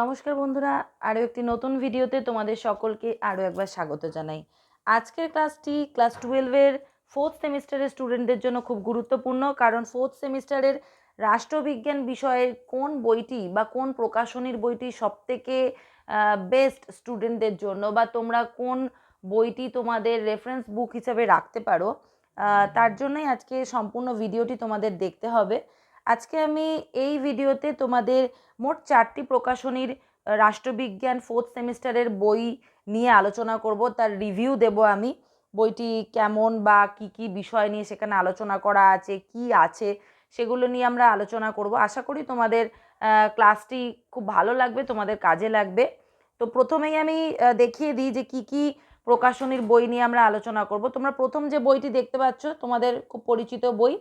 নমস্কার বন্ধুরা, আরও একটি নতুন ভিডিওতে তোমাদের সকলকে আরও একবার স্বাগত জানাই। আজকের ক্লাসটি ক্লাস টুয়েলভের ফোর্থ সেমিস্টারের স্টুডেন্টদের জন্য খুব গুরুত্বপূর্ণ, কারণ ফোর্থ সেমিস্টারের রাষ্ট্রবিজ্ঞান বিষয়ের কোন বইটি বা কোন প্রকাশনীর বইটি সবথেকে বেস্ট স্টুডেন্টদের জন্য বা তোমরা কোন বইটি তোমাদের রেফারেন্স বুক হিসাবে রাখতে পারো তার জন্যই আজকে সম্পূর্ণ ভিডিওটি তোমাদের দেখতে হবে। আজকে আমি এই ভিডিওতে তোমাদের মোট চারটি প্রকাশনীর রাষ্ট্রবিজ্ঞান ফোর্থ সেমিস্টারের বই নিয়ে আলোচনা করব। তার রিভিউ দেব আমি। বইটি কেমন বা কি কি বিষয় নিয়ে সেখানে আলোচনা করা আছে, কি আছে, সেগুলো নিয়ে আমরা আলোচনা করব। আশা করি তোমাদের ক্লাসটি খুব ভালো লাগবে, তোমাদের কাজে লাগবে। তো প্রথমেই আমি দেখিয়ে দিই যে কি কি প্রকাশনীর বই নিয়ে আমরা আলোচনা করব। তোমরা প্রথম যে বইটি দেখতে পাচ্ছ, তোমাদের খুব পরিচিত বই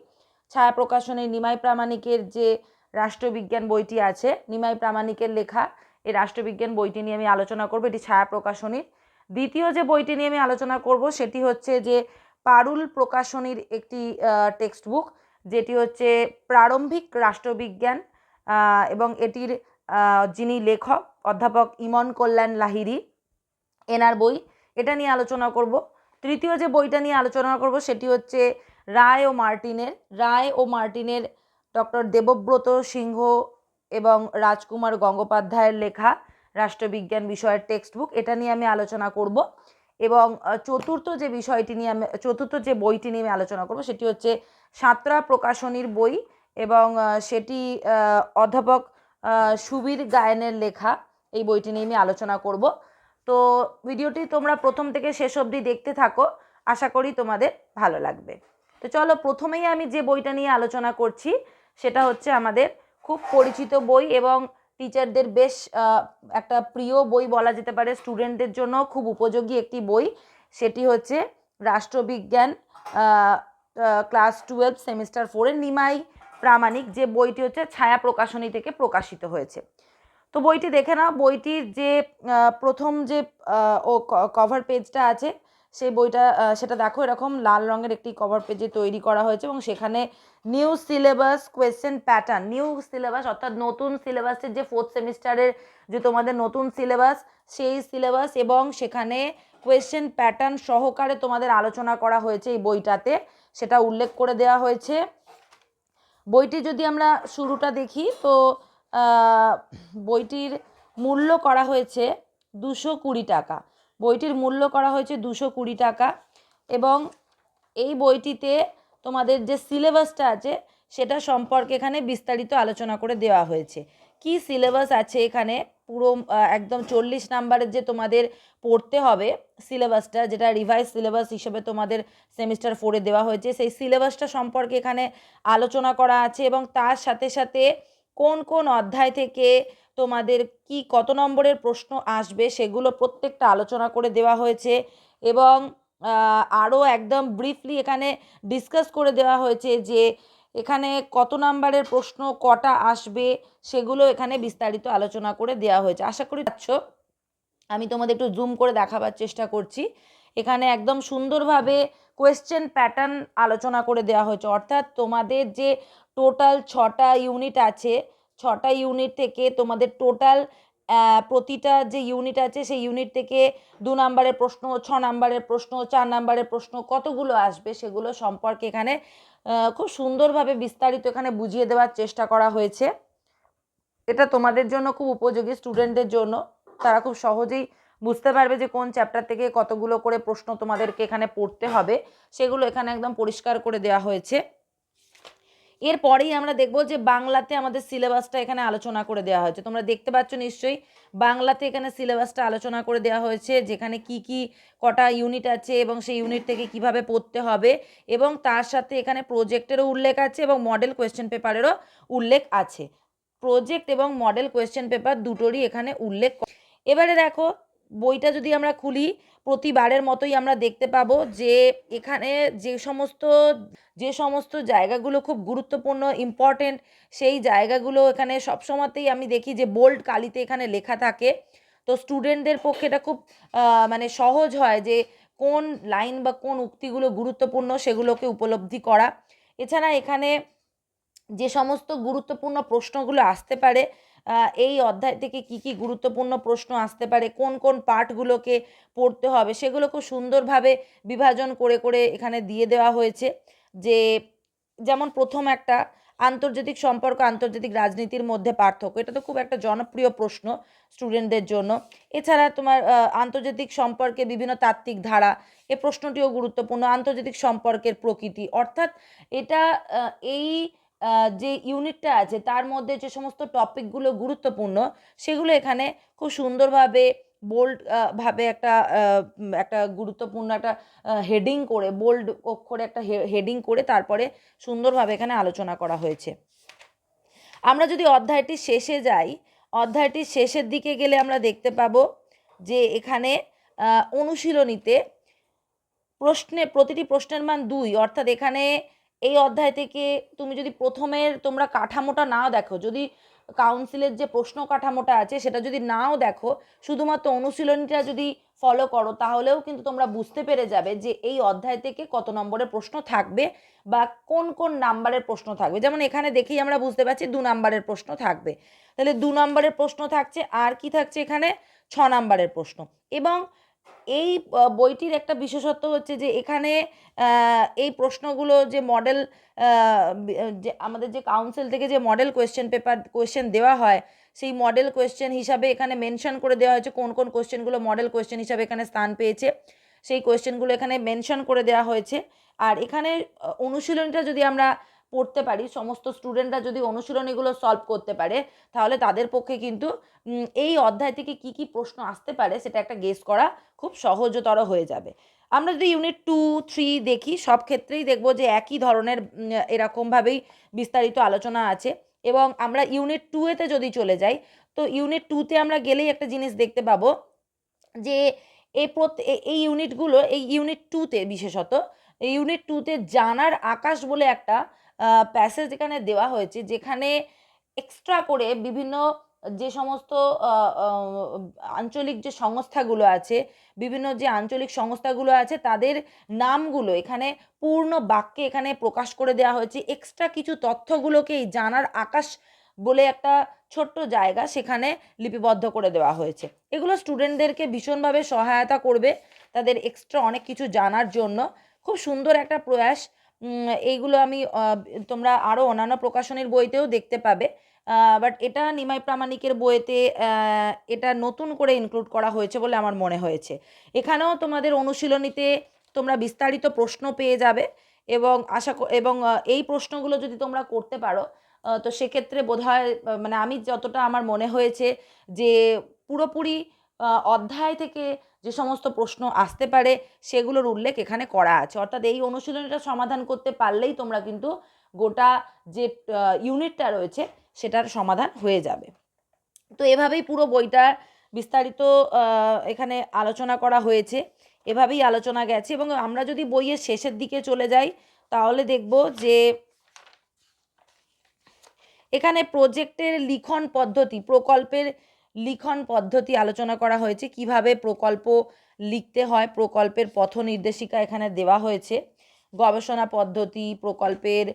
ছায়া প্রকাশনী নিমাই প্রামাণিকের যে রাষ্ট্রবিজ্ঞান বইটি আছে, নিমাই প্রামাণিকের লেখা, এই রাষ্ট্রবিজ্ঞান বইটি নিয়ে আমি আলোচনা করব। এটি ছায়া প্রকাশনীর। দ্বিতীয় যে বইটি নিয়ে আমি আলোচনা করব, সেটি হচ্ছে যে পারুল প্রকাশনীর একটি টেক্সট বুক যেটি হচ্ছে প্রারম্ভিক রাষ্ট্রবিজ্ঞান এবং এটির যিনি লেখক, অধ্যাপক ইমন কল্যাণ লাহিড়ী, এনার বই। এটা নিয়ে আলোচনা করব। তৃতীয় যে বইটা নিয়ে আলোচনা করব, সেটি হচ্ছে রায় ও মার্টিনের, রায় ও মার্টিনের ডক্টর দেবব্রত সিংহ এবং রাজকুমার গঙ্গোপাধ্যায়ের লেখা রাষ্ট্রবিজ্ঞান বিষয়ের টেক্সট বুক এটা নিয়ে আমি আলোচনা করব। এবং চতুর্থ যে বিষয়টি নিয়ে আমি, চতুর্থ যে বইটি নিয়ে আমি আলোচনা করব, সেটি হচ্ছে সাঁতরা প্রকাশনীর বই এবং সেটি অধ্যাপক সুবীর গায়নের লেখা, এই বইটি নিয়ে আমি আলোচনা করব। তো ভিডিওটি তোমরা প্রথম থেকে শেষ অবধি দেখতে থাকো। আশা করি তোমাদের ভালো লাগবে। তো চলো প্রথমেই আমি যে বইটা নিয়ে আলোচনা করছি, সেটা হচ্ছে আমাদের খুব পরিচিত বই এবং টিচারদের বেশ একটা প্রিয় বই বলা যেতে পারে। স্টুডেন্টদের জন্য খুব উপযোগী একটি বই। সেটি হচ্ছে রাষ্ট্রবিজ্ঞান ক্লাস টুয়েলভ সেমিস্টার ফোরের নিমাই প্রামাণিক। যে বইটি হচ্ছে ছায়া প্রকাশনী থেকে প্রকাশিত হয়েছে। তো বইটি দেখে নাও। বইটির যে প্রথম যে ও কভার পেজটা আছে সেই বইটা সেটা দেখো, এরকম লাল রঙের একটি কভার পেজে তৈরি করা হয়েছে এবং সেখানে new syllabus question pattern new syllabus অর্থাৎ নতুন সিলেবাসের যে ফোর্থ সেমিস্টারের যে তোমাদের নতুন সিলেবাস সেই সিলেবাস এবং সেখানে কোয়েশ্চেন প্যাটার্ন সহকারে তোমাদের আলোচনা করা হয়েছে এই বইটাতে, সেটা উল্লেখ করে দেওয়া হয়েছে। বইটি যদি আমরা শুরুটা দেখি, তো বইটির মূল্য করা হয়েছে দুশো কুড়ি টাকা। বইটির মূল্য করা হয়েছে দুশো কুড়ি টাকা এবং এই বইটিতে তোমাদের যে সিলেবাসটা আছে সেটা সম্পর্কে এখানে বিস্তারিত আলোচনা করে দেওয়া হয়েছে। কি সিলেবাস আছে এখানে? পুরো একদম চল্লিশ নাম্বারের যে তোমাদের পড়তে হবে সিলেবাসটা, যেটা রিভাইজ সিলেবাস হিসেবে তোমাদের সেমিস্টার ফোরে দেওয়া হয়েছে, সেই সিলেবাসটা সম্পর্কে এখানে আলোচনা করা আছে এবং তার সাথে সাথে কোন কোন অধ্যায় থেকে তোমাদের কি কত নম্বরের প্রশ্ন আসবে সেগুলো প্রত্যেকটা আলোচনা করে দেওয়া হয়েছে এবং আরও একদম ব্রিফলি এখানে ডিসকাস করে দেওয়া হয়েছে যে এখানে কত নাম্বারের প্রশ্ন কটা আসবে সেগুলো এখানে বিস্তারিত আলোচনা করে দেওয়া হয়েছে। আশা করি পাচ্ছ। আমি তোমাদের একটু জুম করে দেখাবার চেষ্টা করছি। এখানে একদম সুন্দরভাবে কোয়েশ্চেন প্যাটার্ন আলোচনা করে দেওয়া হয়েছে। অর্থাৎ তোমাদের যে টোটাল ছটা ইউনিট আছে ছটা ইউনিট থেকে তোমাদের টোটাল প্রতিটা যে ইউনিট আছে, সেই ইউনিট থেকে দু নম্বরের প্রশ্ন, ছ নম্বরের প্রশ্ন, চার নম্বরের প্রশ্ন, কতগুলো আসবে সেগুলো সম্পর্কে এখানে খুব সুন্দরভাবে বিস্তারিত এখানে বুঝিয়ে দেওয়ার চেষ্টা করা হয়েছে। এটা তোমাদের জন্য খুব উপযোগী স্টুডেন্টদের জন্য। তারা খুব সহজেই বুঝতে পারবে যে কোন চ্যাপ্টার থেকে কতগুলো করে প্রশ্ন তোমাদেরকে এখানে পড়তে হবে। সেগুলো এখানে একদম পরিষ্কার করে দেওয়া হয়েছে। এরপরেই আমরা দেখব যে বাংলাতে আমাদের সিলেবাসটা এখানে আলোচনা করে দেওয়া হয়েছে। তোমরা দেখতে পাচ্ছ নিশ্চয়ই, বাংলাতে এখানে সিলেবাসটা আলোচনা করে দেওয়া হয়েছে, যেখানে কি কি কটা ইউনিট আছে এবং সেই ইউনিট থেকে কীভাবে পড়তে হবে এবং তার সাথে এখানে প্রজেক্টেরও উল্লেখ আছে এবং মডেল কোয়েশ্চেন পেপারেরও উল্লেখ আছে। প্রজেক্ট এবং মডেল কোয়েশ্চেন পেপার দুটোরই এখানে উল্লেখ এবারে দেখো বইটা যদি আমরা খুলি, প্রতিবারের মতোই আমরা দেখতে পাবো যে এখানে যে সমস্ত যে সমস্ত জায়গাগুলো খুব গুরুত্বপূর্ণ ইম্পর্টেন্ট সেই জায়গাগুলো এখানে সবসময়তেই আমি দেখি যে বোল্ড কালিতে এখানে লেখা থাকে। তো স্টুডেন্টদের পক্ষে এটা খুব মানে সহজ হয় যে কোন লাইন বা কোন উক্তিগুলো গুরুত্বপূর্ণ সেগুলোকে উপলব্ধি করা। এছাড়া এখানে যে সমস্ত গুরুত্বপূর্ণ প্রশ্নগুলো আসতে পারে এই অধ্যায় থেকে কি কি গুরুত্বপূর্ণ প্রশ্ন আসতে পারে? কোন কোন পার্টগুলোকে পড়তে হবে? সেগুলো খুব সুন্দরভাবে বিভাজন করে করে এখানে দিয়ে দেওয়া হয়েছে যে যেমন প্রথম একটা, আন্তর্জাতিক সম্পর্ক, আন্তর্জাতিক রাজনীতির মধ্যে পার্থক্য। এটা তো খুব একটা জনপ্রিয় প্রশ্ন স্টুডেন্টদের জন্য। এছাড়া তোমার আন্তর্জাতিক সম্পর্কে বিভিন্ন তাত্ত্বিক ধারা, এ প্রশ্নটিও গুরুত্বপূর্ণ। আন্তর্জাতিক সম্পর্কের প্রকৃতি। অর্থাৎ এটা এই যে ইউনিটটা আছে, তার মধ্যে যে সমস্ত টপিকগুলো গুরুত্বপূর্ণ, সেগুলো এখানে খুব সুন্দরভাবে বোল্ড ভাবে একটা একটা গুরুত্বপূর্ণ একটা হেডিং করে বোল্ড অক্ষরে একটা হেডিং করে তারপরে সুন্দরভাবে এখানে আলোচনা করা হয়েছে। আমরা যদি অধ্যায়টির শেষে যাই, অধ্যায়টির শেষের দিকে গেলে আমরা দেখতে পাবো যে এখানে অনুশীলনীতে প্রশ্নে, প্রতিটি প্রশ্নের মান দুই, অর্থাৎ এখানে এই অধ্যায় থেকে তুমি যদি প্রথমের তোমরা কাঠামোটা নাও দেখো, যদি কাউন্সিলের যে প্রশ্ন কাঠামোটা আছে সেটা যদি নাও দেখো, শুধুমাত্র অনুশীলনীটা যদি ফলো করো, তাহলেও কিন্তু তোমরা বুঝতে পেরে যাবে যে এই অধ্যায় থেকে কত নম্বরের প্রশ্ন থাকবে বা কোন কোন নাম্বারের প্রশ্ন থাকবে। যেমন এখানে দেখেই আমরা বুঝতে পারছি দু নাম্বারের প্রশ্ন থাকবে। তাহলে দু নম্বরের প্রশ্ন থাকছে, আর কি থাকছে এখানে? ছ নাম্বারের প্রশ্ন। এবং এই বইটির একটা বিশেষত্ব হচ্ছে যে এখানে এই প্রশ্নগুলো যে মডেল যে আমাদের যে কাউন্সিল থেকে যে মডেল কোয়েশ্চেন পেপার কোয়েশ্চেন দেওয়া হয়, সেই মডেল কোয়েশ্চেন হিসাবে এখানে মেনশন করে দেওয়া হয়েছে কোন কোন কোয়েশ্চেনগুলো মডেল কোয়েশ্চেন হিসাবে এখানে স্থান পেয়েছে। সেই কোয়েশ্চেনগুলো এখানে মেনশন করে দেওয়া হয়েছে। আর এখানে অনুশীলনীটা যদি আমরা পড়তে পারি, সমস্ত স্টুডেন্টরা যদি অনুশীলনীগুলো সলভ করতে পারে, তাহলে তাদের পক্ষে কিন্তু এই অধ্যায় থেকে কি কি প্রশ্ন আসতে পারে সেটা একটা গেস করা খুব সহজতর হয়ে যাবে। আমরা যদি ইউনিট টু থ্রি দেখি, সব ক্ষেত্রেই দেখব যে একই ধরনের এরকমভাবেই বিস্তারিত আলোচনা আছে এবং আমরা ইউনিট টু এতে যদি চলে যাই, তো ইউনিট টুতে আমরা গেলেই একটা জিনিস দেখতে পাবো যে এই এই ইউনিটগুলো এই ইউনিট টুতে বিশেষত ইউনিট টুতে জানার আকাশ বলে একটা প্যাসেজ এখানে দেওয়া হয়েছে, যেখানে এক্সট্রা করে বিভিন্ন যে সমস্ত আঞ্চলিক যে সংস্থাগুলো আছে, বিভিন্ন যে আঞ্চলিক সংস্থাগুলো আছে, তাদের নামগুলো এখানে পূর্ণ বাক্যে এখানে প্রকাশ করে দেওয়া হয়েছে। এক্সট্রা কিছু তথ্যগুলোকেই জানার আকাশ বলে একটা ছোট্ট জায়গা সেখানে লিপিবদ্ধ করে দেওয়া হয়েছে। এগুলো স্টুডেন্টদেরকে ভীষণভাবে সহায়তা করবে তাদের এক্সট্রা অনেক কিছু জানার জন্য। খুব সুন্দর একটা প্রয়াস এইগুলো আমি তোমরা আরও অন্যান্য প্রকাশনীর বইতেও দেখতে পাবে। বাট এটা নিমাই প্রামাণিকের বইতে এটা নতুন করে ইনক্লুড করা হয়েছে বলে আমার মনে হয়েছে। এখানেও তোমাদের অনুশীলনীতে তোমরা বিস্তারিত প্রশ্ন পেয়ে যাবে এবং আশা এবং এই প্রশ্নগুলো যদি তোমরা করতে পারো তো সেক্ষেত্রে বোধহয় মানে আমি যতটা আমার মনে হয়েছে যে পুরোপুরি অধ্যায় থেকে যে সমস্ত প্রশ্ন আসতে পারে সেগুলোর উল্লেখ এখানে করা আছে। অর্থাৎ এই অনুশীলনীটা সমাধান করতে পারলেই তোমরা কিন্তু গোটা যে ইউনিটটা রয়েছে সেটার সমাধান হয়ে যাবে। তো এভাবেই পুরো বইটা বিস্তারিত এখানে আলোচনা করা হয়েছে। এভাবেই আলোচনা গেছে এবং আমরা যদি বইয়ের শেষের দিকে চলে যাই, তাহলে দেখব যে এখানে প্রজেক্টের লিখন পদ্ধতি, প্রকল্পের লিখন পদ্ধতি আলোচনা করা হয়েছে। কীভাবে প্রকল্প লিখতে হয়, প্রকল্পের পথ নির্দেশিকা এখানে দেওয়া হয়েছে। গবেষণা পদ্ধতি, প্রকল্পের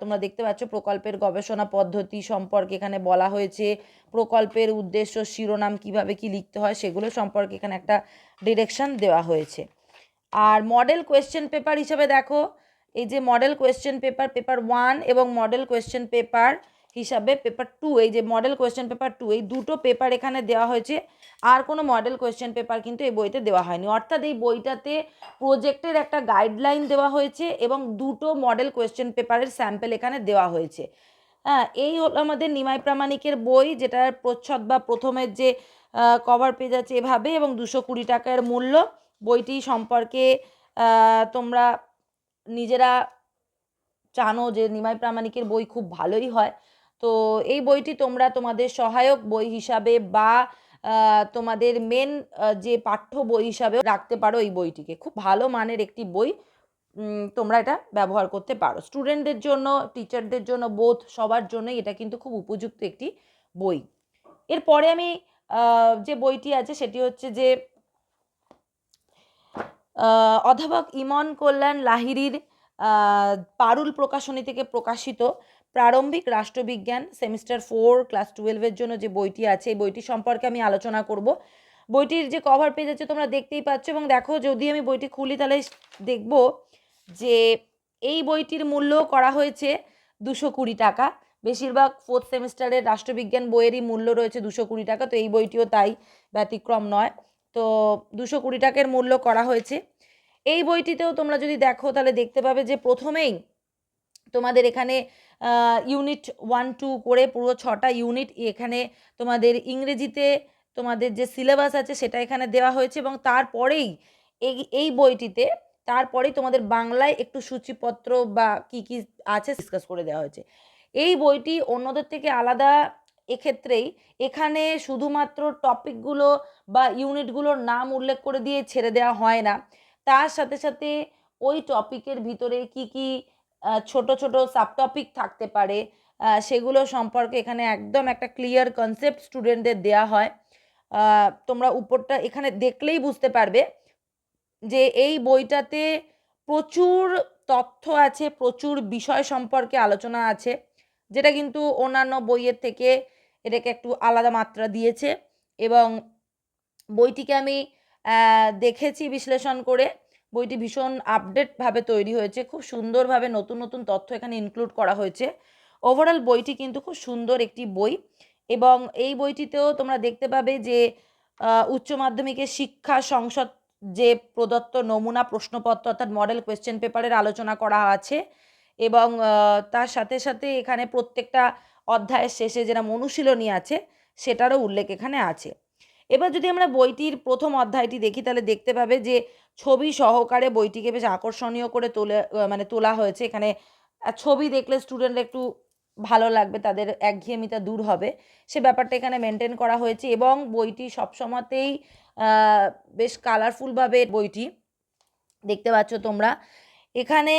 তোমরা দেখতে পাচ্ছ প্রকল্পের গবেষণা পদ্ধতি সম্পর্কে এখানে বলা হয়েছে। প্রকল্পের উদ্দেশ্য, শিরোনাম কীভাবে কি লিখতে হয় সেগুলো সম্পর্কে এখানে একটা ডিরেকশন দেওয়া হয়েছে। আর মডেল কোয়েশ্চেন পেপার হিসেবে দেখো, এই যে model question paper paper one এবং মডেল কোয়েশ্চেন পেপার হিসাবে পেপার টু এই যে মডেল কোয়েশ্চেন পেপার টু এই দুটো পেপার এখানে দেওয়া হয়েছে। আর কোনো মডেল কোয়েশ্চেন পেপার কিন্তু এই বইতে দেওয়া হয়নি। অর্থাৎ এই বইটাতে প্রজেক্টের একটা গাইডলাইন দেওয়া হয়েছে এবং দুটো মডেল কোয়েশ্চেন পেপারের স্যাম্পেল এখানে দেওয়া হয়েছে। হ্যাঁ এই হলো আমাদের নিমাই প্রামাণিকের বই, যেটার প্রচ্ছদ বা প্রথমের যে কভার পেজ আছে এভাবে এবং দুশো কুড়ি টাকার মূল্য। বইটি সম্পর্কে তোমরা নিজেরা জানো যে নিমাই প্রামাণিকের বই খুব ভালোই হয়। তো এই বইটি তোমরা তোমাদের সহায়ক বই হিসাবে বা তোমাদের মেন যে পাঠ্য বই হিসাবে রাখতে পারো এই বইটিকে। খুব ভালো মানের একটি বই তোমরা এটা ব্যবহার করতে পারো। স্টুডেন্টদের জন্য টিচারদের জন্য বোধ সবার জন্যই এটা কিন্তু খুব উপযুক্ত একটি বই। এরপরে আমি যে বইটি আছে সেটি হচ্ছে যে অধ্যাপক ইমন কল্যাণ লাহিড়ির আহ, পারুল প্রকাশনী থেকে প্রকাশিত। প্রারম্ভিক রাষ্ট্রবিজ্ঞান সেমিস্টার ফোর, ক্লাস টুয়েলভের জন্য যে বইটি আছে, এই বইটি সম্পর্কে আমি আলোচনা করব। বইটির যে কভার পেজ আছে তোমরা দেখতেই পাচ্ছ এবং দেখো যদি আমি বইটি খুলি তাহলে দেখব যে এই বইটির মূল্য করা হয়েছে দুশো কুড়ি টাকা। বেশিরভাগ ফোর্থ সেমিস্টারের রাষ্ট্রবিজ্ঞান বইয়েরই মূল্য রয়েছে দুশো কুড়ি টাকা, তো এই বইটিও তাই ব্যতিক্রম নয়। তো দুশো কুড়ি টাকার মূল্য করা হয়েছে। এই বইটিতেও তোমরা যদি দেখো তাহলে দেখতে পাবে যে প্রথমেই তোমাদের এখানে ইউনিট ওয়ান টু করে পুরো ছটা ইউনিট এখানে তোমাদের ইংরেজিতে তোমাদের যে সিলেবাস আছে সেটা এখানে দেওয়া হয়েছে এবং তারপরেই এই এই বইটিতে তারপরেই তোমাদের বাংলায় একটু সূচিপত্র বা কি কি আছে ডিসকাস করে দেওয়া হয়েছে। এই বইটি অন্যদের থেকে আলাদা এক্ষেত্রেই এখানে শুধুমাত্র টপিকগুলো বা ইউনিটগুলোর নাম উল্লেখ করে দিয়ে ছেড়ে দেওয়া হয় না। তার সাথে সাথে ওই টপিকের ভিতরে কি কি ছোট ছোট সাবটপিক থাকতে পারে। সেগুলো সম্পর্কে এখানে একদম একটা ক্লিয়ার কনসেপ্ট স্টুডেন্টদের দেওয়া হয়। তোমরা উপরটা এখানে দেখলেই বুঝতে পারবে যে এই বইটাতে প্রচুর তথ্য আছে, প্রচুর বিষয় সম্পর্কে আলোচনা আছে, যেটা কিন্তু অন্যান্য বইয়ের থেকে এটাকে একটু আলাদা মাত্রা দিয়েছে। এবং বইটিকে আমি দেখেছি বিশ্লেষণ করে। বইটি ভীষণ আপডেটভাবে তৈরি হয়েছে। খুব সুন্দরভাবে নতুন নতুন তথ্য এখানে ইনক্লুড করা হয়েছে। ওভারঅল বইটি কিন্তু খুব সুন্দর একটি বই এবং এই বইটিতেও তোমরা দেখতে পাবে যে উচ্চ মাধ্যমিকের শিক্ষা সংসদ যে প্রদত্ত নমুনা প্রশ্নপত্র অর্থাৎ মডেল কোয়েশ্চেন পেপারের আলোচনা করা আছে এবং তার সাথে সাথে এখানে প্রত্যেকটা অধ্যায়ের শেষে যেটা অনুশীলনী আছে, সেটারও উল্লেখ এখানে আছে। এবার যদি আমরা বইটির প্রথম অধ্যায়টি দেখি, তাহলে দেখতে পাবে যে ছবি সহকারে বইটিকে বেশ আকর্ষণীয় করে তোলে মানে তোলা হয়েছে। এখানে ছবি দেখলে স্টুডেন্টরা একটু ভালো লাগবে, তাদের একঘেয়েমিতা দূর হবে। সে ব্যাপারটা এখানে মেনটেন করা হয়েছে এবং বইটি সবসময়তেই বেশ কালারফুলভাবে বইটি দেখতে পাচ্ছ তোমরা। এখানে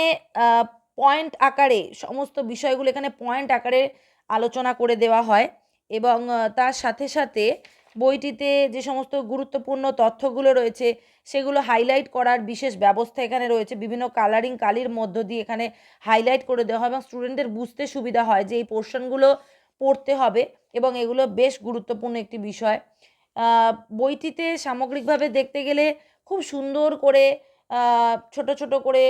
পয়েন্ট আকারে, সমস্ত বিষয়গুলো এখানে পয়েন্ট আকারে আলোচনা করে দেওয়া হয় এবং তার সাথে সাথে বইটিতে যে সমস্ত গুরুত্বপূর্ণ তথ্যগুলো রয়েছে, সেগুলো হাইলাইট করার বিশেষ ব্যবস্থা এখানে রয়েছে। বিভিন্ন কালারিং কালির মধ্য দিয়ে এখানে হাইলাইট করে দেওয়া হয় এবং স্টুডেন্টদের বুঝতে সুবিধা হয় যে এই পোর্শনগুলো পড়তে হবে এবং এগুলো বেশ গুরুত্বপূর্ণ একটি বিষয়। বইটিতে সামগ্রিকভাবে দেখতে গেলে খুব সুন্দর করে ছোট ছোট করে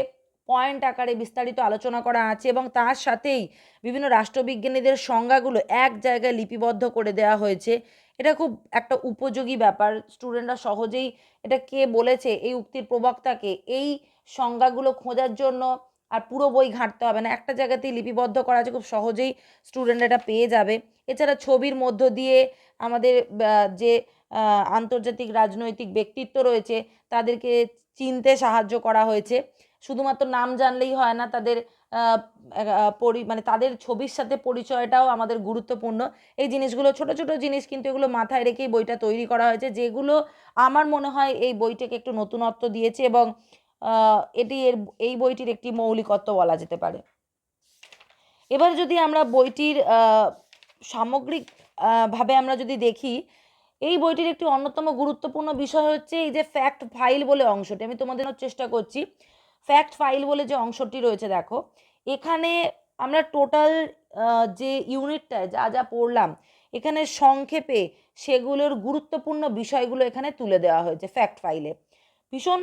পয়েন্ট আকারে বিস্তারিত আলোচনা করা আছে এবং তার সাথেই বিভিন্ন রাষ্ট্রবিজ্ঞানীদের সংজ্ঞাগুলো এক জায়গায় লিপিবদ্ধ করে দেওয়া হয়েছে। এটা খুব একটা উপযোগী ব্যাপার। স্টুডেন্টরা সহজেই এটা কে বলেছে, এই উক্তির প্রবক্তাকে, এই সংজ্ঞাগুলো খোঁজার জন্য আর পুরো বই ঘাঁটতে হবে না। একটা জায়গাতেই লিপিবদ্ধ করা আছে, খুব সহজেই স্টুডেন্ট এটা পেয়ে যাবে। এছাড়া ছবির মধ্য দিয়ে আমাদের যে আন্তর্জাতিক রাজনৈতিক ব্যক্তিত্ব রয়েছে, তাদেরকে চিনতে সাহায্য করা হয়েছে। শুধুমাত্র নাম জানলেই হয় না, তাদের পরি মানে তাদের ছবির সাথে পরিচয়টাও আমাদের গুরুত্বপূর্ণ। এই জিনিসগুলো, ছোট ছোট জিনিস কিন্তু এগুলো মাথায় রেখেই বইটা তৈরি করা হয়েছে, যেগুলো আমার মনে হয় এই বইটাকে একটু নতুনত্ব দিয়েছে এবং এটি এর, এই বইটির একটি মৌলিকত্ব বলা যেতে পারে। এবার যদি আমরা বইটির সামগ্রিক ভাবে আমরা যদি দেখি, এই বইটির একটি অন্যতম গুরুত্বপূর্ণ বিষয় হচ্ছে এই যে ফ্যাক্ট ফাইল বলে অংশটি। আমি তোমাদের চেষ্টা করছি ফ্যাক্ট ফাইল বলে যে অংশটি রয়েছে, দেখো। এখানে আমরা টোটাল যে ইউনিটটায় যা যা পড়লাম, এখানে সংক্ষেপে সেগুলোর গুরুত্বপূর্ণ বিষয়গুলো এখানে তুলে দেওয়া হয়েছে ফ্যাক্ট ফাইলে ভীষণ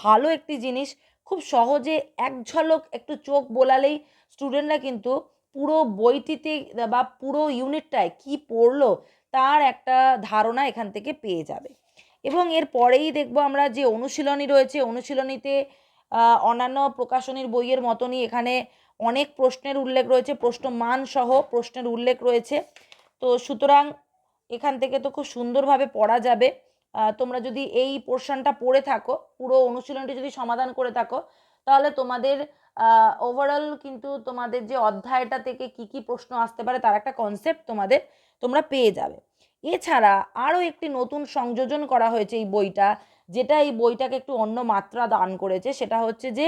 ভালো একটি জিনিস, খুব সহজে এক ঝলক একটু চোখ বোলালেই স্টুডেন্টরা কিন্তু পুরো বইটিতে বা পুরো ইউনিটটায় কি পড়ল তার একটা ধারণা এখান থেকে পেয়ে যাবে। এবং এর পরেই দেখব আমরা যে অনুশীলনী রয়েছে, অনুশীলনীতে অন্যান্য প্রকাশনীর বইয়ের মতনই এখানে অনেক প্রশ্নের উল্লেখ রয়েছে প্রশ্ন মান সহ প্রশ্নের উল্লেখ রয়েছে। তো সুতরাং এখান থেকে তো খুব সুন্দরভাবে পড়া যাবে। তোমরা যদি এই পোর্শনটা পড়ে থাকো, পুরো অনুশীলনটি যদি সমাধান করে থাকো, তাহলে তোমাদের ওভারঅল কিন্তু তোমাদের যে অধ্যায়টা থেকে কি কি প্রশ্ন আসতে পারে তার একটা কনসেপ্ট তোমাদের, তোমরা পেয়ে যাবে। এছাড়া আরও একটি নতুন সংযোজন করা হয়েছে এই বইটা যেটা এই বইটাকে একটু অন্য মাত্রা দান করেছে, সেটা হচ্ছে যে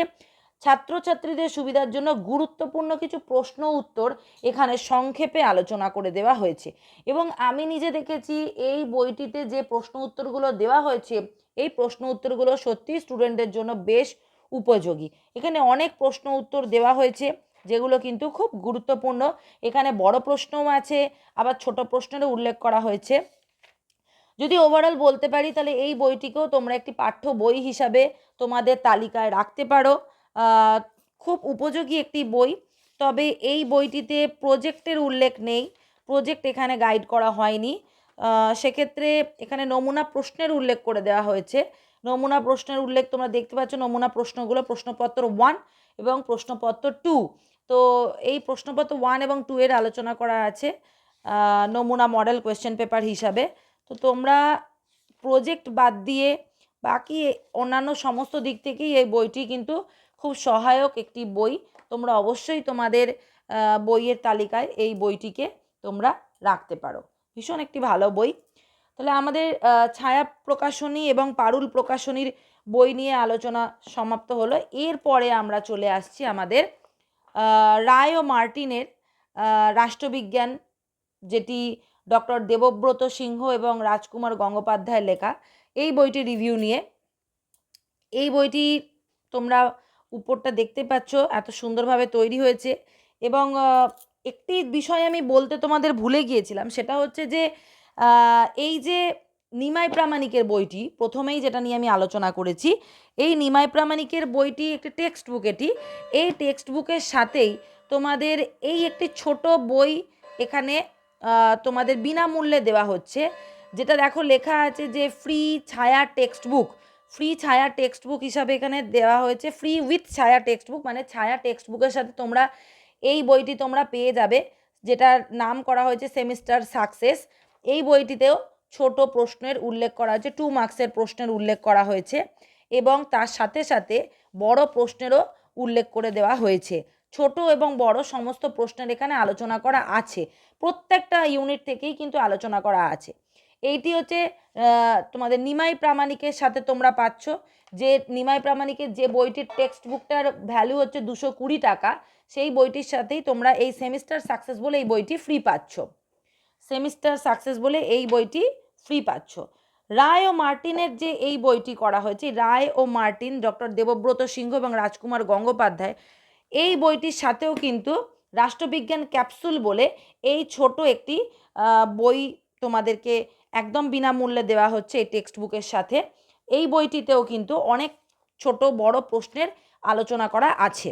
ছাত্রছাত্রীদের সুবিধার জন্য গুরুত্বপূর্ণ কিছু প্রশ্ন উত্তর এখানে সংক্ষেপে আলোচনা করে দেওয়া হয়েছে। এবং আমি নিজে দেখেছি এই বইটিতে যে প্রশ্ন উত্তরগুলো দেওয়া হয়েছে, এই প্রশ্ন উত্তরগুলো সত্যি স্টুডেন্টদের জন্য বেশ উপযোগী। এখানে অনেক প্রশ্ন উত্তর দেওয়া হয়েছে, যেগুলো কিন্তু খুব গুরুত্বপূর্ণ। এখানে বড় প্রশ্নও আছে, আবার ছোট প্রশ্নেরও উল্লেখ করা হয়েছে। যদি ওভারঅল বলতে পারি, তাহলে এই বইটিকেও তোমরা একটি পাঠ্য বই হিসাবে তোমাদের তালিকায় রাখতে পারো। খুব উপযোগী একটি বই। তবে এই বইটিতে প্রজেক্টের উল্লেখ নেই। প্রজেক্ট এখানে গাইড করা হয়নি। সেক্ষেত্রে এখানে নমুনা প্রশ্নের উল্লেখ করে দেওয়া হয়েছে। নমুনা প্রশ্নের উল্লেখ তোমরা দেখতে পাচ্ছ, নমুনা প্রশ্নগুলো প্রশ্নপত্র ওয়ান এবং প্রশ্নপত্র টু তো এই প্রশ্নপত্র ওয়ান এবং টু এর আলোচনা করা আছে নমুনা মডেল কোয়েশ্চেন পেপার হিসাবে। তো তোমরা প্রজেক্ট বাদ দিয়ে বাকি অন্যান্য সমস্ত দিক থেকেই এই বইটি কিন্তু খুব সহায়ক একটি বই। তোমরা অবশ্যই তোমাদের বইয়ের তালিকায় এই বইটিকে তোমরা রাখতে পারো। ভীষণ একটি ভালো বই। তাহলে আমাদের ছায়া প্রকাশনী এবং পারুল প্রকাশনীর বই নিয়ে আলোচনা সমাপ্ত হলো। এরপরে আমরা চলে আসছি আমাদের রায় ও মার্টিনের রাষ্ট্রবিজ্ঞান যেটি ডক্টর দেবব্রত সিংহ এবং রাজকুমার গঙ্গোপাধ্যায়ের লেখা। এই বইটি রিভিউ নিয়ে। এই বইটি তোমরা উপরটা দেখতে পাচ্ছ, এত সুন্দরভাবে তৈরি হয়েছে এবং একটি বিষয় আমি বলতে তোমাদের ভুলে গিয়েছিলাম, সেটা হচ্ছে যে এই যে নিমাই প্রামাণিকের বইটি, প্রথমেই যেটা নিয়ে আমি আলোচনা করেছি, এই নিমাই প্রামাণিকের বইটি একটি টেক্সট বুক এটি। এই টেক্সট বুকের সাথেই তোমাদের এই একটি ছোট বই এখানে তোমাদের বিনামূল্যে দেওয়া হচ্ছে। যেটা দেখো লেখা আছে যে free Chhaya text book free Chhaya text book হিসাবে এখানে দেওয়া হয়েছে। Free with Chhaya text book মানে ছায়া টেক্সট বুকের সাথে তোমরা এই বইটি তোমরা পেয়ে যাবে। যেটার নাম করা হয়েছে সেমিস্টার সাকসেস এই বইটিতেও ছোট প্রশ্নের উল্লেখ করা হয়েছে টু মার্কসের প্রশ্নের উল্লেখ করা হয়েছে। এবং তার সাথে সাথে বড় প্রশ্নেরও উল্লেখ করে দেওয়া হয়েছে। ছোট এবং বড় সমস্ত প্রশ্নের এখানে আলোচনা করা আছে। প্রত্যেকটা ইউনিট থেকেই কিন্তু আলোচনা করা আছে। এইটি হচ্ছে তোমাদের নিমাই প্রামাণিকের সাথে তোমরা পাচ্ছ। যে নিমাই প্রামাণিকের যে বইটির টেক্সট বুকটার ভ্যালু হচ্ছে দুশো কুড়ি টাকা, সেই বইটির সাথেই তোমরা এই সেমিস্টার সাকসেস বলে এই বইটি ফ্রি পাচ্ছ। সেমিস্টার সাকসেস বলে এই বইটি ফ্রি পাচ্ছ। রায় ও মার্টিনের যে এই বইটি করা হয়েছে, রায় ও মার্টিন, ডক্টর দেবব্রত সিংহ এবং রাজকুমার গঙ্গোপাধ্যায় এই বইটির সাথেও কিন্তু রাষ্ট্রবিজ্ঞান ক্যাপসুল বলে এই ছোট একটি বই তোমাদেরকে একদম বিনামূল্যে দেওয়া হচ্ছে এই টেক্সট বুকের সাথে। এই বইটিতেও কিন্তু অনেক ছোট বড় প্রশ্নের আলোচনা করা আছে।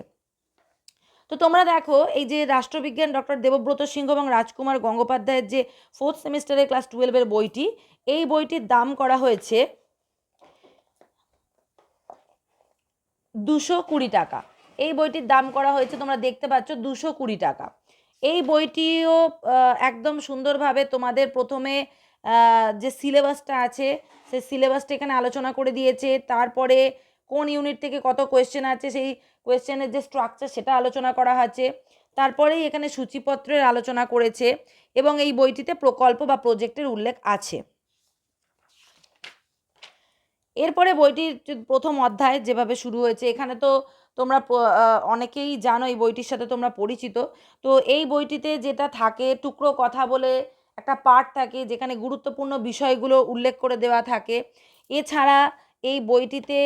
তো তোমরা দেখো, এই যে রাষ্ট্রবিজ্ঞান ডক্টর দেবব্রত সিংহ এবং রাজকুমার গঙ্গোপাধ্যায়ের যে ফোর্থ সেমিস্টারের ক্লাস টুয়েলভের বইটি, এই বইটির দাম করা হয়েছে দুশো কুড়ি টাকা। এই বইটির দাম করা হয়েছে, তোমরা দেখতে পাচ্ছ, দুশো কুড়ি টাকা। এই বইটিও একদম সুন্দরভাবে তোমাদের প্রথমে যে সিলেবাসটা আছে, সেই সিলেবাসটা এখানে আলোচনা করে দিয়েছে। তারপরে কোন ইউনিট থেকে কত কোয়েশ্চেন আছে, সেই কোয়েশ্চেনের যে স্ট্রাকচার সেটা আলোচনা করা আছে। তারপরেই এখানে সূচিপত্রের আলোচনা করেছে এবং এই বইটিতে প্রকল্প বা প্রজেক্টের উল্লেখ আছে। এরপরে বইটির প্রথম অধ্যায় যেভাবে শুরু হয়েছে, এখানে তো তোমরা অনেকেই জানো এই বইটির সাথে তোমরা পরিচিত। তো এই বইটিতে যেটা থাকে, টুকরো কথা বলে একটা পার্ট থাকে, যেখানে গুরুত্বপূর্ণ বিষয়গুলো উল্লেখ করে দেওয়া থাকে। এছাড়া এই বইটিতে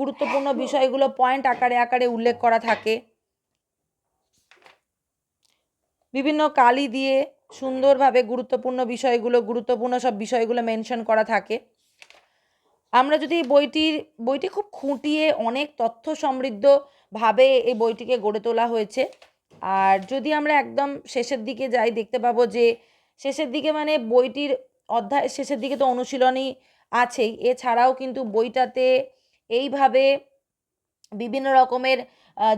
গুরুত্বপূর্ণ বিষয়গুলো পয়েন্ট আকারে আকারে উল্লেখ করা থাকে। বিভিন্ন কালি দিয়ে সুন্দরভাবে গুরুত্বপূর্ণ বিষয়গুলো, গুরুত্বপূর্ণ সব বিষয়গুলো মেনশন করা থাকে। আমরা যদি বইটির, বইটি খুব খুঁটিয়ে অনেক তথ্য সমৃদ্ধভাবে এই বইটিকে গড়ে তোলা হয়েছে। আর যদি আমরা একদম শেষের দিকে যাই, দেখতে পাবো যে শেষের দিকে মানে বইটির অধ্যায়, শেষের দিকে তো অনুশীলনী আছেই। এছাড়াও কিন্তু বইটাতে এইভাবে বিভিন্ন রকমের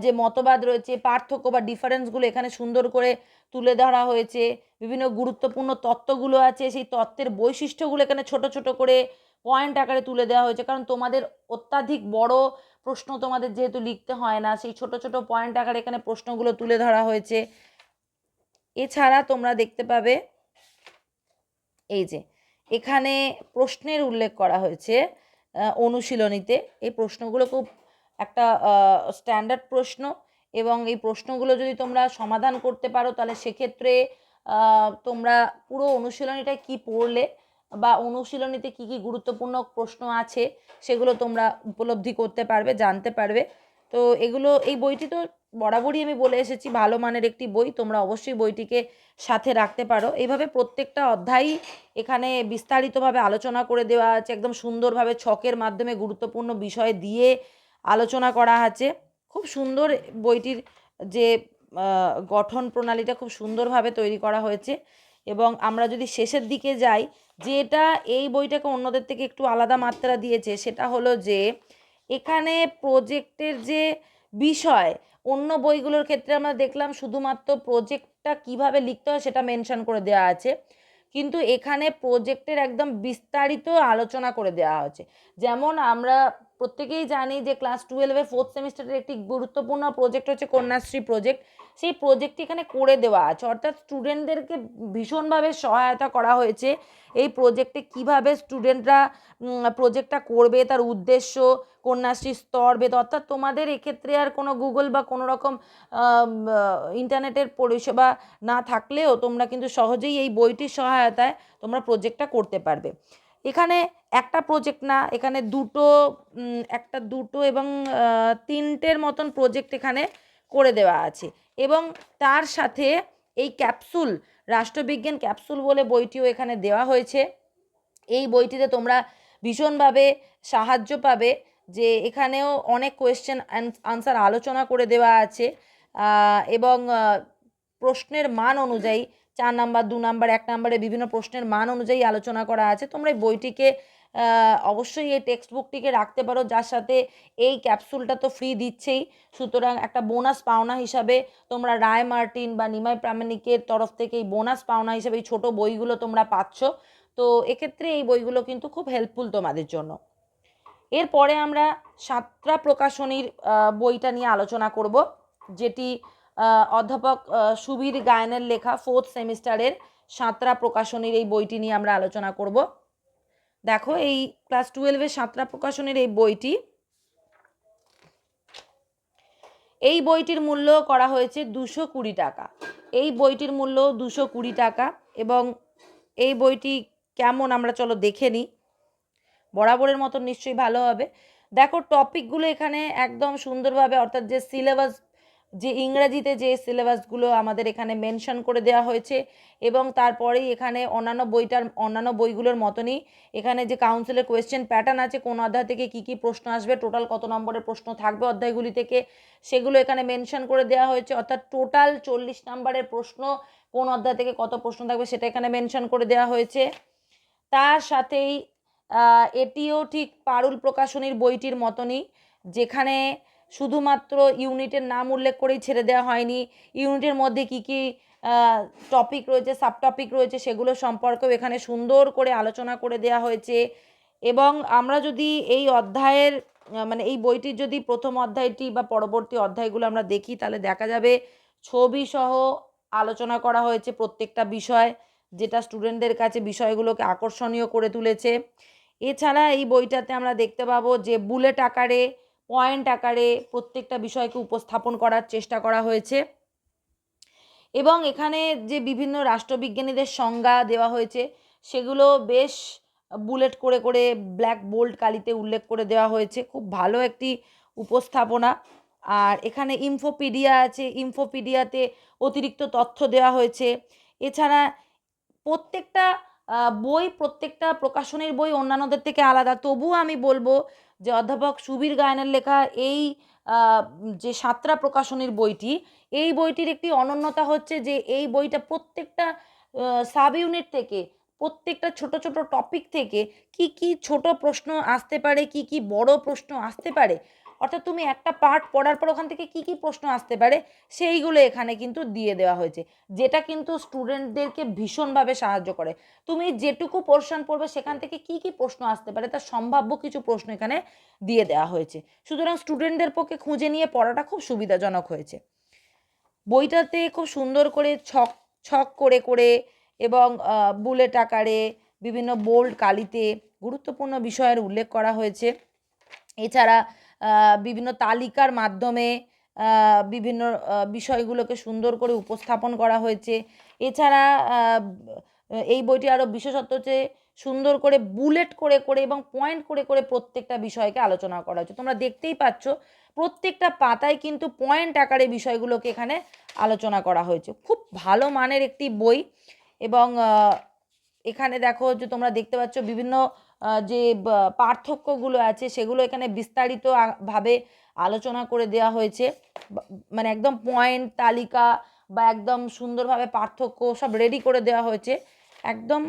যে মতবাদ রয়েছে, পার্থক্য বা ডিফারেন্সগুলো এখানে সুন্দর করে তুলে ধরা হয়েছে। বিভিন্ন গুরুত্বপূর্ণ তত্ত্বগুলো আছে। সেই তত্ত্বের বৈশিষ্ট্যগুলো এখানে ছোট ছোট করে পয়েন্ট আকারে তুলে দেওয়া হয়েছে। কারণ তোমাদের অত্যাধিক বড় প্রশ্ন তোমাদের যেহেতু লিখতে হয় না, সেই ছোট ছোট পয়েন্ট আকারে এখানে প্রশ্নগুলো তুলে ধরা হয়েছে। এছাড়া তোমরা দেখতে পাবে, এই যে, এখানে প্রশ্নের উল্লেখ করা হয়েছে অনুশীলনীতে। এই প্রশ্নগুলো খুব একটা স্ট্যান্ডার্ড প্রশ্ন এবং এই প্রশ্নগুলো যদি তোমরা সমাধান করতে পারো, তাহলে সেক্ষেত্রে তোমরা পুরো অনুশীলনীটায় কি পড়লে বা অনুশীলনীতে কি কি গুরুত্বপূর্ণ প্রশ্ন আছে সেগুলো তোমরা উপলব্ধি করতে পারবে, জানতে পারবে। তো এগুলো, এই বইটি তো বরাবরই আমি বলে এসেছি, ভালো মানের একটি বই, তোমরা অবশ্যই বইটিকে সাথে রাখতে পারো। এইভাবে প্রত্যেকটা অধ্যায়ই এখানে বিস্তারিতভাবে আলোচনা করে দেওয়া আছে, একদম সুন্দরভাবে ছকের মাধ্যমে গুরুত্বপূর্ণ বিষয় দিয়ে আলোচনা করা আছে। খুব সুন্দর বইটির যে গঠন প্রণালীটা খুব সুন্দরভাবে তৈরি করা হয়েছে। এবং আমরা যদি শেষের দিকে যাই যেটা এই বইটাকে অন্যদের থেকে একটু আলাদা মাত্রা দিয়েছে, সেটা হলো যে, এখানে প্রজেক্টের যে বিষয়, অন্য বইগুলোর ক্ষেত্রে আমরা দেখলাম শুধুমাত্র প্রজেক্টটা কীভাবে লিখতে হয় সেটা মেনশন করে দেওয়া আছে। কিন্তু এখানে প্রজেক্টের একদম বিস্তারিত আলোচনা করে দেওয়া হয়েছে। যেমন আমরা প্রত্যেকেই জানি যে ক্লাস টুয়েলভে ফোর্থ সেমিস্টারের একটি গুরুত্বপূর্ণ প্রজেক্ট হচ্ছে কন্যাশ্রী প্রজেক্ট সেই প্রজেক্টটি এখানে করে দেওয়া আছে। অর্থাৎ স্টুডেন্টদেরকে ভীষণভাবে সহায়তা করা হয়েছে এই প্রজেক্টে কীভাবে স্টুডেন্টরা প্রজেক্টটা করবে, তার উদ্দেশ্য, কন্যাশ্রী স্তরভেদ অর্থাৎ তোমাদের এক্ষেত্রে আর কোনো গুগল বা কোনো রকম ইন্টারনেটের পরিষেবা না থাকলেও তোমরা কিন্তু সহজেই এই বইটির সহায়তায় তোমরা প্রজেক্টটা করতে পারবে। এখানে একটা প্রজেক্ট না, এখানে দুটো একটা দুটো এবং তিনটের মতন প্রজেক্ট এখানে করে দেওয়া আছে। এবং তার সাথে এই ক্যাপসুল, রাষ্ট্রবিজ্ঞান ক্যাপসুল বলে বইটিও এখানে দেওয়া হয়েছে। এই বইটিতে তোমরা ভীষণভাবে সাহায্য পাবে যে এখানেও অনেক কোয়েশ্চেন আনসার আলোচনা করে দেওয়া আছে। এবং প্রশ্নের মান অনুযায়ী, চার নাম্বার, দু নাম্বার, এক নাম্বারে বিভিন্ন প্রশ্নের মান অনুযায়ী আলোচনা করা আছে। তোমরা এই বইটিকে অবশ্যই এই টেক্সট বুকটিকে রাখতে পারো, যার সাথে এই ক্যাপসুলটা তো ফ্রি দিচ্ছেই। সুতরাং একটা বোনাস পাওনা হিসাবে তোমরা রায় মার্টিন বা নিমাই প্রামাণিকের তরফ থেকে এই বোনাস পাওনা হিসাবে এই ছোটো বইগুলো তোমরা পাচ্ছ। তো এক্ষেত্রে এই বইগুলো কিন্তু খুব হেল্পফুল তোমাদের জন্য। এরপরে আমরা সাতটা প্রকাশনীর বইটা নিয়ে আলোচনা করব, যেটি অধ্যাপক সুবীর গায়নের লেখা ফোর্থ সেমিস্টারের সাঁতরা প্রকাশনীর এই বইটি নিয়ে আমরা আলোচনা করব। দেখো, এই ক্লাস টুয়েলভের সাঁতরা প্রকাশনের এই বইটি, এই বইটির মূল্য করা হয়েছে দুশো কুড়ি টাকা। এই বইটির মূল্য দুশো কুড়ি টাকা এবং এই বইটি কেমন আমরা চলো দেখে নিই। বরাবরের মতো নিশ্চয়ই ভালো হবে। দেখো টপিকগুলো এখানে একদম সুন্দরভাবে, অর্থাৎ যে সিলেবাস যে ইংরাজিতে যে সিলেবাসগুলো আমাদের এখানে মেনশন করে দেওয়া হয়েছে এবং তারপরেই এখানে অন্যান্য বইটার, অন্যান্য বইগুলোর মতনই এখানে যে কাউন্সিলের কোয়েশ্চেন প্যাটার্ন আছে, কোন অধ্যায় থেকে কি কি প্রশ্ন আসবে টোটাল কত নম্বরের প্রশ্ন থাকবে অধ্যায়গুলি থেকে, সেগুলো এখানে মেনশন করে দেওয়া হয়েছে। অর্থাৎ টোটাল চল্লিশ নম্বরের প্রশ্ন কোন অধ্যায় থেকে কত প্রশ্ন থাকবে সেটা এখানে মেনশন করে দেওয়া হয়েছে। তার সাথেই এটিও ঠিক পারুল প্রকাশনীর বইটির মতনই, যেখানে শুধুমাত্র ইউনিটের নাম উল্লেখ করেই ছেড়ে দেওয়া হয়নি। ইউনিটের মধ্যে কি কি টপিক রয়েছে সাব টপিক রয়েছে, সেগুলো সম্পর্কেও এখানে সুন্দর করে আলোচনা করে দেওয়া হয়েছে। এবং আমরা যদি এই অধ্যায়ের মানে এই বইটির যদি প্রথম অধ্যায়টি বা পরবর্তী অধ্যায়গুলো আমরা দেখি, তাহলে দেখা যাবে ছবি সহ আলোচনা করা হয়েছে প্রত্যেকটা বিষয়, যেটা স্টুডেন্টদের কাছে বিষয়গুলোকে আকর্ষণীয় করে তুলেছে। এছাড়া এই বইটাতে আমরা দেখতে পাবো যে বুলেট আকারে পয়েন্ট আকারে প্রত্যেকটা বিষয়কে উপস্থাপন করার চেষ্টা করা হয়েছে। এবং এখানে যে বিভিন্ন রাষ্ট্রবিজ্ঞানীদের সংজ্ঞা দেওয়া হয়েছে, সেগুলো বেশ বুলেট করে করে ব্ল্যাক বোল্ড কালিতে উল্লেখ করে দেওয়া হয়েছে। খুব ভালো একটি উপস্থাপনা। আর এখানে ইনফোপিডিয়া আছে। ইনফোপিডিয়াতে অতিরিক্ত তথ্য দেওয়া হয়েছে। এছাড়া প্রত্যেকটা বই প্রত্যেকটা প্রকাশনীর বই অন্যান্যদের থেকে আলাদা। তবুও আমি বলব যে অধ্যাপক সুবীর গায়নের লেখা এই যে সাতরা প্রকাশনীর বইটি, এই বইটির একটি অনন্যতা হচ্ছে যে এই বইটা প্রত্যেকটা সাব ইউনিট থেকে, প্রত্যেকটা ছোট ছোট টপিক থেকে কি কি ছোট প্রশ্ন আসতে পারে, কি কি বড় প্রশ্ন আসতে পারে অর্থাৎ তুমি একটা পার্ট পড়ার পর ওখান থেকে কি কি প্রশ্ন আসতে পারে, সেইগুলো এখানে কিন্তু দিয়ে দেওয়া হয়েছে। যেটা কিন্তু স্টুডেন্টদেরকে ভীষণভাবে সাহায্য করে। তুমি যেটুকু পোর্শন পড়বে, সেখান থেকে কি কি প্রশ্ন আসতে পারে, তার সম্ভাব্য কিছু প্রশ্ন এখানে দিয়ে দেওয়া হয়েছে। সুতরাং স্টুডেন্টদের পক্ষে খুঁজে নিয়ে পড়াটা খুব সুবিধাজনক হয়েছে। বইটাতে খুব সুন্দর করে ছক ছক করে করে এবং বুলেট আকারে বিভিন্ন বোল্ড কালিতে গুরুত্বপূর্ণ বিষয়ের উল্লেখ করা হয়েছে। এছাড়া বিভিন্ন তালিকার মাধ্যমে বিভিন্ন বিষয়গুলোকে সুন্দর করে উপস্থাপন করা হয়েছে। এছাড়া এই বইটি আরও বিশেষত্ব হচ্ছে সুন্দর করে বুলেট করে করে এবং পয়েন্ট করে করে প্রত্যেকটা বিষয়কে আলোচনা করা হচ্ছে তোমরা দেখতেই পাচ্ছ, প্রত্যেকটা পাতায় কিন্তু পয়েন্ট আকারে বিষয়গুলোকে এখানে আলোচনা করা হয়েছে। খুব ভালো মানের একটি বই এবং এখানে দেখো যে তোমরা দেখতে পাচ্ছ বিভিন্ন যে পার্থক্যগুলো আছে সেগুলো এখানে বিস্তারিত ভাবে আলোচনা করে দেওয়া হয়েছে। মানে একদম পয়েন্ট তালিকা বা একদম সুন্দরভাবে পার্থক্য সব রেডি করে দেওয়া হয়েছে। একদম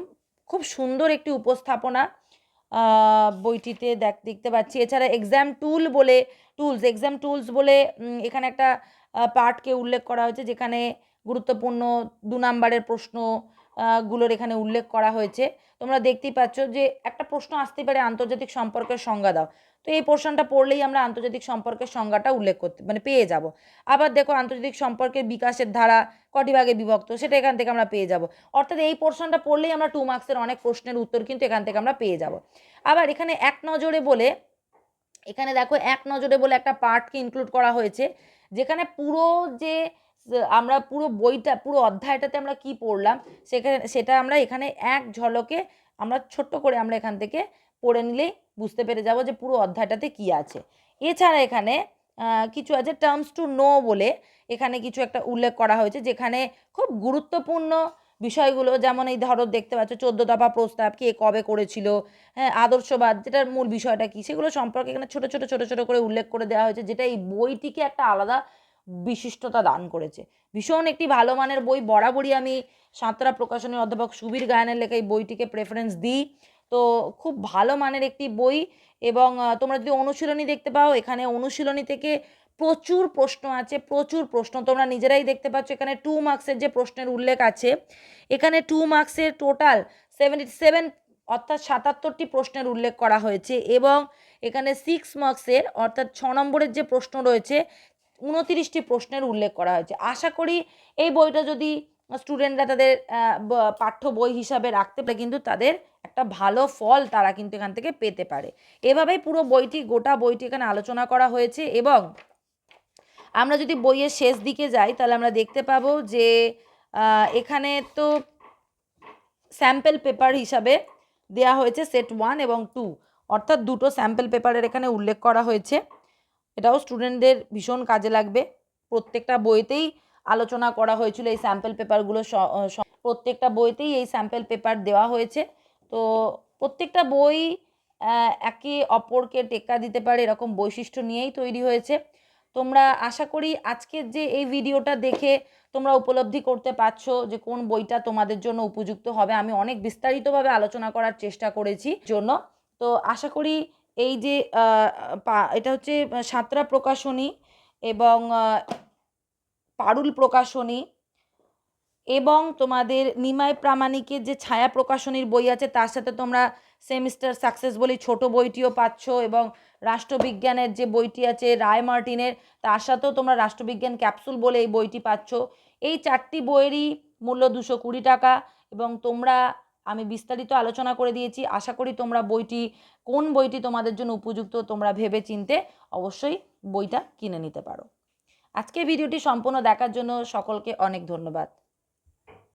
খুব সুন্দর একটি উপস্থাপনা বইটিতে দেখ, দেখতে পাচ্ছি। এছাড়া এক্সাম টুল বলে টুলস এক্সাম টুলস বলে এখানে একটা পার্টকে উল্লেখ করা হয়েছে যেখানে গুরুত্বপূর্ণ দু নাম্বারের প্রশ্ন গুলোর এখানে উল্লেখ করা হয়েছে। তোমরা দেখতেই পাচ্ছ যে একটা প্রশ্ন আসতেই পারে আন্তর্জাতিক সম্পর্কের সংজ্ঞা দাও। তো এই পোর্শনটা পড়লেই আমরা আন্তর্জাতিক সম্পর্কের সংজ্ঞাটা উল্লেখ করতে মানে পেয়ে যাব। আবার দেখো আন্তর্জাতিক সম্পর্কের বিকাশের ধারা কটি ভাগে বিভক্ত সেটা এখান থেকে আমরা পেয়ে যাব। অর্থাৎ এই পোর্শনটা পড়লেই আমরা টু মার্কসের অনেক প্রশ্নের উত্তর কিন্তু এখান থেকে আমরা পেয়ে যাব। আবার এখানে এক নজরে বলে, এখানে দেখো এক নজরে বলে একটা পার্টকে ইনক্লুড করা হয়েছে, যেখানে পুরো যে আমরা পুরো বইটা, পুরো অধ্যায়টাতে আমরা কি পড়লাম, সেখানে, সেটা আমরা এখানে এক ঝলকে আমরা ছোট্ট করে আমরা এখান থেকে পড়ে নিলেই বুঝতে পেরে যাব যে পুরো অধ্যায়টাতে কি আছে। এছাড়া এখানে কিছু আছে টার্মস টু নো বলে এখানে কিছু একটা উল্লেখ করা হয়েছে, যেখানে খুব গুরুত্বপূর্ণ বিষয়গুলো, যেমন এই ধরো দেখতে পাচ্ছ চোদ্দ দফা প্রস্তাব, কে কবে করেছিল হ্যাঁ আদর্শবাদ, যেটার মূল বিষয়টা কি, সেগুলো সম্পর্কে এখানে ছোট ছোট ছোট ছোট করে উল্লেখ করে দেওয়া হয়েছে, যেটা এই বইটিকে একটা আলাদা বিশিষ্টতা দান করেছে। ভীষণ একটি ভালো মানের বই। বরাবরই আমি সাঁতরা প্রকাশনের অধ্যাপক সুবীর গায়নের লেখা এই বইটিকে প্রেফারেন্স দিই। তো খুব ভালো মানের একটি বই এবং তোমরা যদি অনুশীলনী দেখতে পাও, এখানে অনুশীলনী থেকে প্রচুর প্রশ্ন আছে, প্রচুর প্রশ্ন। তোমরা নিজেরাই দেখতে পাচ্ছ এখানে টু মার্কসের যে প্রশ্নের উল্লেখ আছে, এখানে টু মার্কসের টোটাল সেভেন্টি সেভেন অর্থাৎ সাতাত্তরটি প্রশ্নের উল্লেখ করা হয়েছে এবং এখানে সিক্স মার্কসের অর্থাৎ ছ নম্বরের যে প্রশ্ন রয়েছে উনতিরিশটি প্রশ্নের উল্লেখ করা হয়েছে। আশা করি এই বইটা যদি স্টুডেন্টরা তাদের পাঠ্য বই হিসাবে রাখতে পারে, কিন্তু তাদের একটা ভালো ফল তারা কিন্তু এখান থেকে পেতে পারে। এভাবেই পুরো বইটি, গোটা বইটি এখানে আলোচনা করা হয়েছে এবং আমরা যদি বইয়ের শেষ দিকে যাই, তাহলে আমরা দেখতে পাবো যে এখানে তো স্যাম্পল পেপার হিসাবে দেয়া হয়েছে, সেট ওয়ান এবং টু। অর্থাৎ দুটো স্যাম্পল পেপারের এখানে উল্লেখ করা হয়েছে। এটাও স্টুডেন্টদের ভীষণ কাজে লাগবে। প্রত্যেকটা বইতেই আলোচনা করা হয়েছিল এই স্যাম্পল পেপারগুলো প্রত্যেকটা বইতেই এই স্যাম্পল পেপার দেওয়া হয়েছে। তো প্রত্যেকটা বই একে অপরকে টেক্কা দিতে পারে এরকম বৈশিষ্ট্য নিয়েই তৈরি হয়েছে। তোমরা আশা করি আজকের যে এই ভিডিওটা দেখে তোমরা উপলব্ধি করতে পারছ যে কোন বইটা তোমাদের জন্য উপযুক্ত হবে। আমি অনেক বিস্তারিতভাবে আলোচনা করার চেষ্টা করেছি জন্য। তো আশা করি এই যে এটা হচ্ছে সাঁতরা প্রকাশনী এবং পারুল প্রকাশনী এবং তোমাদের নিমাই প্রামাণিকের যে ছায়া প্রকাশনীর বই আছে, তার সাথে তোমরা সেমিস্টার সাকসেস বলে ছোট বইটিও পাচ্ছ এবং রাষ্ট্রবিজ্ঞানের যে বইটি আছে, রায় মার্টিনের, তার সাথেও তোমরা রাষ্ট্রবিজ্ঞান ক্যাপসুল বলে এই বইটি পাচ্ছ। এই চারটি বইয়েরই মূল্য দুশো কুড়ি টাকা এবং তোমরা আমি বিস্তারিত আলোচনা করে দিয়েছি। আশা করি তোমরা বইটি, কোন বইটি তোমাদের জন্য উপযুক্ত তোমরা ভেবে চিনতে অবশ্যই বইটা কিনে নিতে পারো। আজকে ভিডিওটি সম্পূর্ণ দেখার জন্য সকলকে অনেক ধন্যবাদ।